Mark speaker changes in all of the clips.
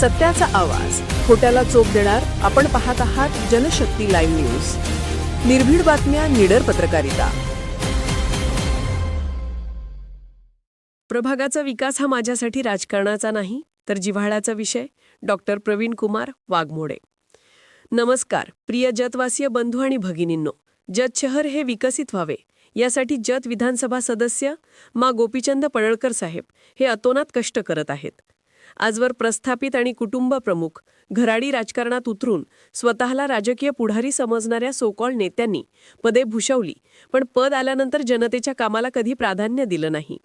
Speaker 1: सत्याचा आवाज. खोट्याला चोप देणार आपण पाहत आहात जनशक्ती लाईव्ह न्यूज. निर्भीड बातम्या निडर पत्रकारिता. प्रभागाचा विकास हा माझ्यासाठी राजकारणाचा नाही तर जिव्हाळ्याचा विषय. डॉक्टर प्रवीण कुमार वाघमोडे. नमस्कार प्रिय जतवासीय बंधू आणि भगिनींनो. जत शहर हे विकसित व्हावे. यासाठी जत विधानसभा सदस्य मा. गोपीचंद पडळकर साहेब हे अतोनात कष्ट करत आहेत. आजवर प्रस्थापित आणि कुटुंब प्रमुख. घराडी राजकारणात उतरून स्वतःला राजकीय पुढारी समजणाऱ्या सोकॉल नेत्यांनी पदे भूषवली पण पद आल्यानंतर जनतेच्या कामाला कधी प्राधान्य दिलं नाही.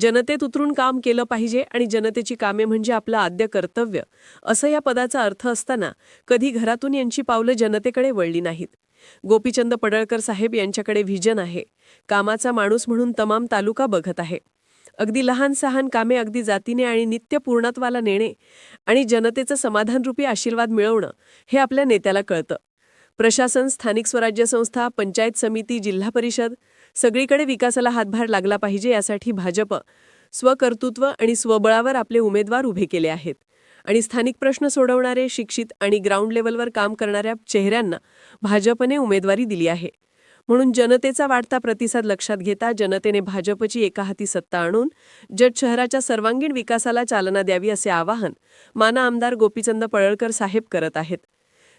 Speaker 1: जनतेत उतरून काम केलं पाहिजे आणि जनतेची कामे म्हणजे आपलं आद्य कर्तव्य असं या पदाचा अर्थ असताना कधी घरातून यांची पावलं जनतेकडे वळली नाहीत. गोपीचंद पडळकर साहेब यांच्याकडे व्हिजन आहे. कामाचा माणूस म्हणून तमाम तालुका बघत आहे. अगदी लहान सहान कामे अगदी जातीने आणि नित्य पूर्णत्वाला नेणे आणि जनतेचं समाधानरूपी आशीर्वाद मिळवणं हे आपल्या नेत्याला कळतं. प्रशासन स्थानिक स्वराज्य संस्था पंचायत समिती जिल्हा परिषद सगळीकडे विकासाला हातभार लागला पाहिजे यासाठी भाजप स्वकर्तृत्व आणि स्वबळावर आपले उमेदवार उभे केले आहेत आणि स्थानिक प्रश्न सोडवणारे शिक्षित आणि ग्राउंड लेवलवर काम करणाऱ्या चेहऱ्यांना भाजपने उमेदवारी दिली आहे. म्हणून जनतेचा वाढता प्रतिसाद लक्षात घेता जनतेने भाजपची एका हाती सत्ता आणून जत शहराच्या सर्वांगीण विकासाला चालना द्यावी असे आवाहन माना आमदार गोपीचंद पळळकर साहेब करत आहेत.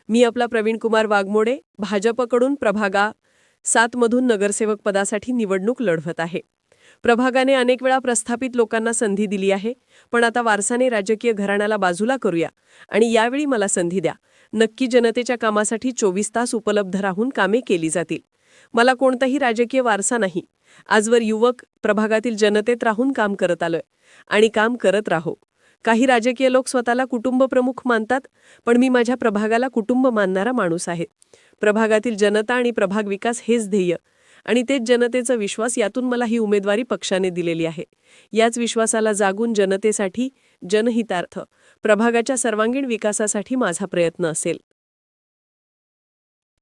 Speaker 1: मी आपला प्रवीण कुमार वाघमोडे भाजपकडून प्रभागा सातमधून नगरसेवक पदासाठी निवडणूक लढवत आहे. प्रभागाने अनेक वेळा प्रस्थापित लोकांना संधी दिली आहे पण आता वारसाने राजकीय घराण्याला बाजूला करूया आणि यावेळी मला संधी द्या. नक्की जनतेच्या कामासाठी चोवीस तास उपलब्ध राहून कामे केली जातील. मला कोणताही राजकीय वारसा नाही. आजवर युवक प्रभागातील जनतेत राहून काम करत आलोय. आणि काम करत राहो. काही राजकीय लोक स्वतःला कुटुंब प्रमुख मानतात पण मी माझ्या प्रभागाला कुटुंब मानणारा माणूस आहे. प्रभागातील जनता आणि प्रभाग विकास हेच ध्येय. आणि तेच जनतेचा विश्वास यातून मला ही उमेदवारी पक्षाने दिलेली आहे. याच विश्वासाला जागून जनतेसाठी जनहितार्थ प्रभागाच्या सर्वांगीण विकासासाठी माझा प्रयत्न असेल.